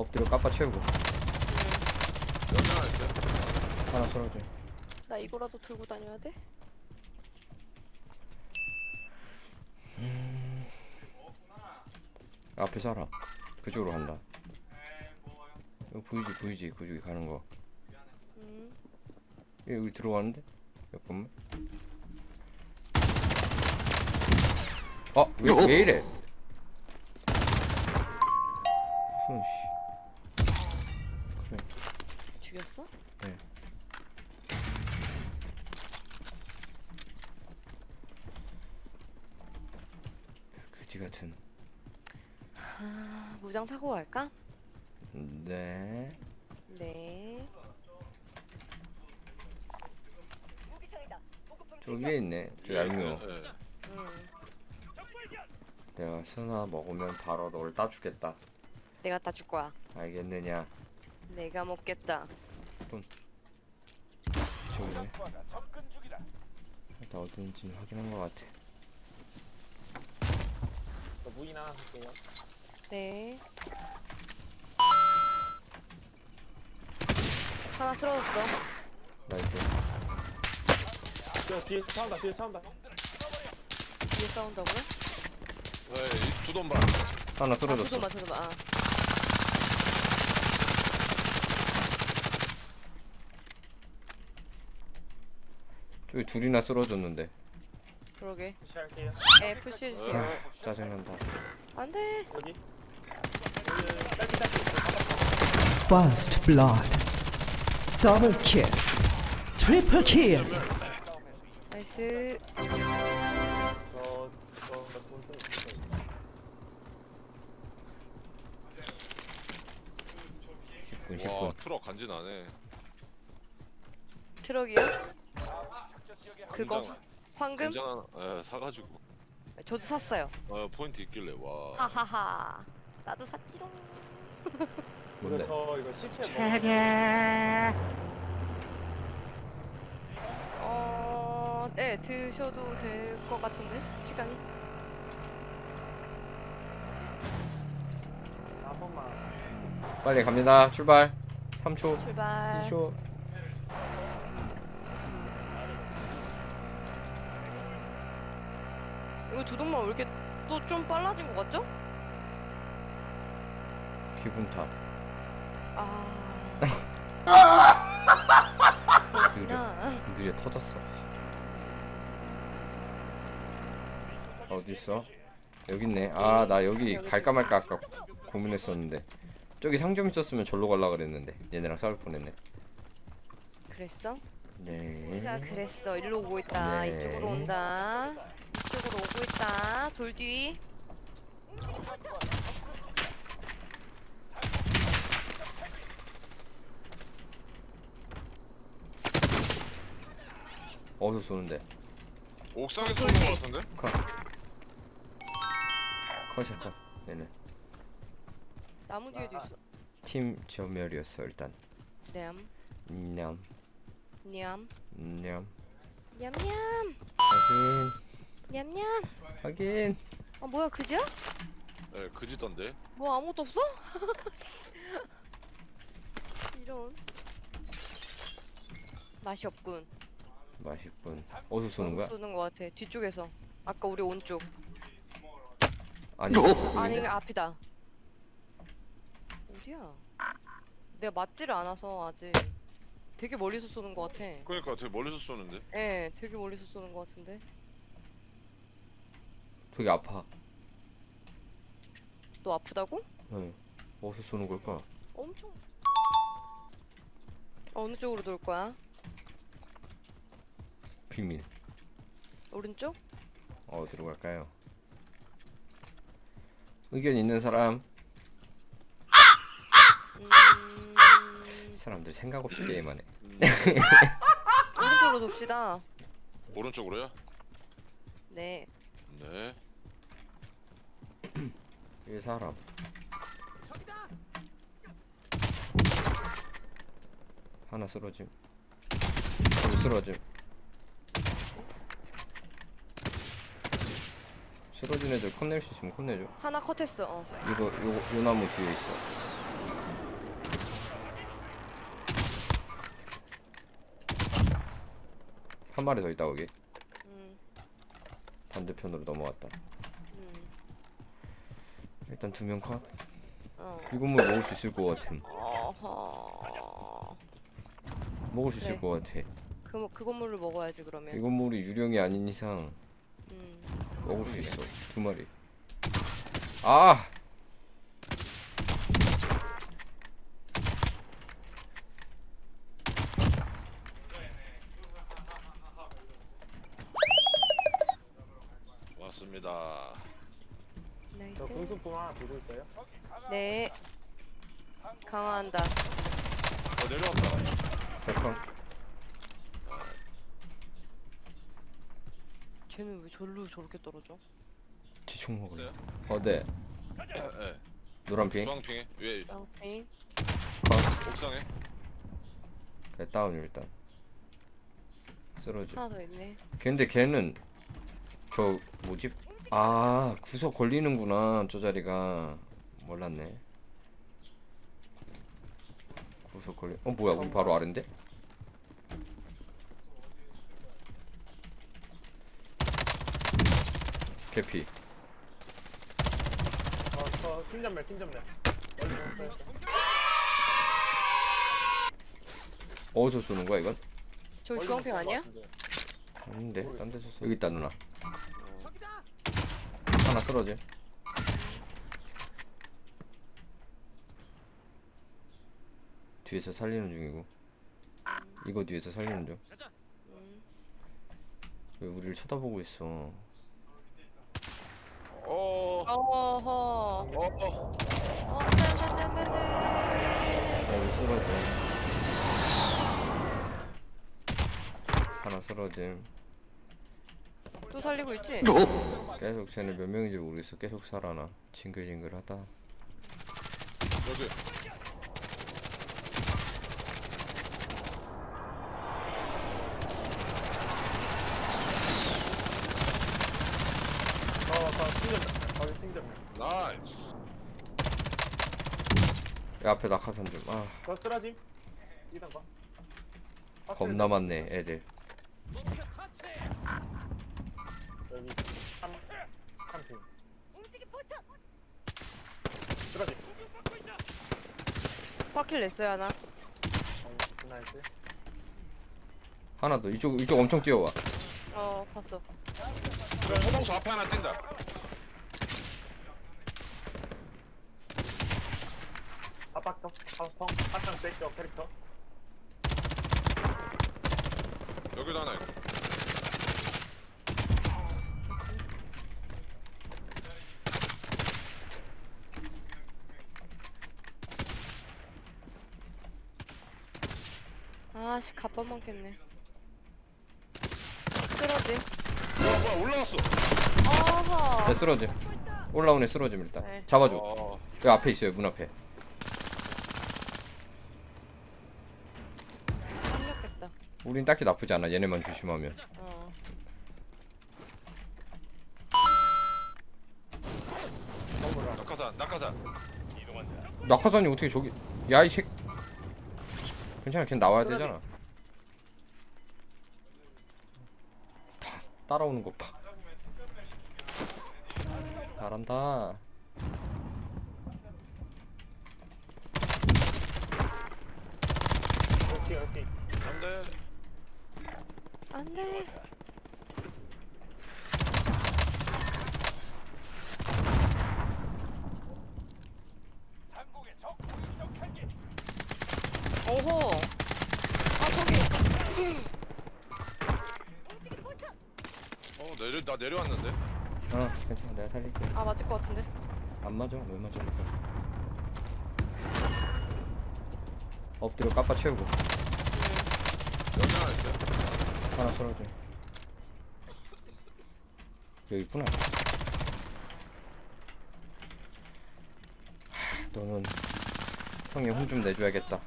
엎드려 깎아 채우고 여기 하나 쓰러져 나 이거라도 들고 다녀야 돼? 앞에 살아 그쪽으로 간다 이거 보이지 보이지 그쪽에 가는 거 음. 얘 여기 들어가는데? 잠깐만 어? 왜, 왜 이래? 무슨 씨 그래 죽였어? 네. 그지 같은 아, 무장 사고 할까? 네 네. 저 위에 있네 저 얄미워 예. 음. 내가 스나 먹으면 바로 널 따주겠다 내가 따줄 거야. 알겠느냐 내가 먹겠다. 저기네 일단 어딘지 확인한 것 같아 저 무인 하나 할게요. 네. 하나 쓰러졌어. 나이스 저 뒤에 차온다, 뒤에 차온다. 뒤에 싸운다고요? 네, 이 두돈 반. 하나 아, 쓰러졌어 잠깐만, 잠깐만. 아. 저기 둘이나 쓰러졌는데 그러게. 푸시할게요. 에, 푸시해주세요. 아, 짜증난다 안 돼. 여기. 여기 딸기 딸기. First blood. Double kill. Triple kill. 나이스. 저, 저, 저, 돈 써, 돈 써. 10분 와 10분 트럭 간지나네. 트럭이요? 그거 공장- 황금? 공장 하나 예, 사가지고 저도 샀어요. 어, 포인트 있길래 와. 하하하. 나도 샀지롱. 뭔데? 저, 이거 시체 뭐. 어, 네 드셔도 될 것 같은데 시간이. 한 번만. 빨리 갑니다 출발 3초 출발. 2초 이거 두동만 왜 이렇게 또 좀 빨라진 것 같죠? 기분 탓 아. 그렇구나. 느려 터졌어 어디 있어? 여기 있네 아 나 여기 갈까 말까 아까 고민했었는데 저기 상점 있었으면 절로 갈라 그랬는데 얘네랑 싸울 뻔했네 그랬어? 네 내가 그랬어. 일로 오고 있다. 네. 이쪽으로 온다. 이쪽으로 오고 있다. 돌 뒤. 어디서 쏘는데 옥상에 어, 쏘는. 거 같은데? 컷이야 컷 얘는 나무 뒤에도 있어. 팀 전멸이었어 일단 냠. 냠 냠. 냠 냠냠. 확인 냠냠. 확인 아 뭐야 그지야? 예, 그지던데. 뭐 아무것도 없어? 이런. 맛이 없군. 맛있군 어디서 쏘는 거야? 쏘는 것 같아. 뒤쪽에서. 아까 우리 오른쪽. 아니 아니 저쪽인데? 앞이다. 어디야? 내가 맞지를 않아서 아직. 되게 멀리서 쏘는 것 같아. 그러니까 되게 멀리서 쏘는데. 예, 되게 멀리서 쏘는 것 같은데. 저기 아파 너 아프다고? 네. 어디서 쏘는 걸까? 엄청. 어느 쪽으로 돌 거야? 비밀 오른쪽? 어디로 갈까요? 의견 있는 사람 음... 사람들 생각 없이 게임하네 음, 오른쪽으로 돕시다. 오른쪽으로요? 네. 네. 이 사람. 하나 쓰러짐. 둘 쓰러짐. 쓰러진 애들 컷낼 수 있으면 컷내줘. 하나 컷했어. 어. 이거 요, 요 나무 뒤에 있어. 한 마리 더 있다 거기. 음. 반대편으로 넘어왔다. 일단 두 명 컷. 어. 이 건물 먹을 수 있을 것 같음. 어허. 먹을 수 있을 네. 것 같아. 그, 그 건물을 먹어야지 그러면. 이 건물이 유령이 아닌 이상 음. 먹을 수 있어. 두 마리. 아! 저 군수품 하나 들고 있어요? 네. 강화한다. 어 내려왔다. 잠깐. 쟤는 왜 절로 저렇게 떨어져? 지총 먹을래. 있어요? 어, 네. 예. 노란핑. 주황핑에 위에 쌍페인. 옥상에. 그래, 다운 일단. 쓰러지. 하나 더 있네. 근데 걔는 저 뭐지? 아 구석 걸리는구나 저 자리가 몰랐네. 구석 걸리. 어 뭐야 우리 바로 아래인데? 개피. 어 저 팀 전멸 팀 전멸 멀리 못 써요. 어디서 쏘는 거야 이건? 저기 멀리 주황핑 못 아니야? 쏜것 같은데. 아닌데 딴 데서 쏘. 여기 있다 누나. 하나 쓰러지. 뒤에서 살리는 중이고. 이거 뒤에서 살리는 중. 음. 왜 우리를 쳐다보고 있어? 어. 어허. 어. 어, 네, 네, 네, 네, 네. 자, 여기 쓰러짐. 하나 쓰러짐. 또 살리고 있지? 계속 쟤네 몇 명인지 모르겠어. 계속 살아나. 징글징글하다. 여기. 팀전멸 나이스. 야, 앞에 낙하산 좀. 아, 저 쓰러짐 2단 거 겁나 많네, 애들. 여기 3 3팀 쓰러짐 파킬 냈어요 하나. 어, 스나이스 하나 더. 이쪽, 이쪽 엄청 뛰어와. 어 봤어. 저 소방서 앞에 하나 뛴다. 아빠터 파스펑 한장 뺄죠 캐릭터 여기도 하나 있고. 아씨 갑밥 많겠네. 쓰러지. 뭐야 뭐야 올라왔어. 어허. 네, 쓰러짐. 올라오네, 쓰러짐 일단. 네. 잡아줘. 어. 여기 앞에 있어요, 문 앞에. 살렸겠다. 우린 딱히 나쁘지 않아, 얘네만 조심하면. 어. 낙하산 낙하산. 낙하산이 어떻게 저기. 야, 이 새. 괜찮아, 걔 나와야 되잖아. 따라오는 거 봐. 잘한다. 오케이 오케이 안돼. 안돼. 오호. 아 저기. 어 내려 나 내려왔는데. 어, 괜찮아, 내가 살릴게. 아 맞을 것 같은데. 안 맞아? 왜 맞아? 엎드려 깜빡 채우고 여기 하나 있어요. 하나 썰어줘 여기 있구나 하, 너는 형이 혼 좀 내줘야겠다.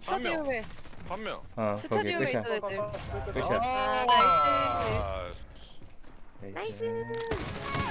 스타디움에 한 명. 어 거기 스타디움에 끝이야 있던 애들. 끝이야 아 나이스. 아, 나이스.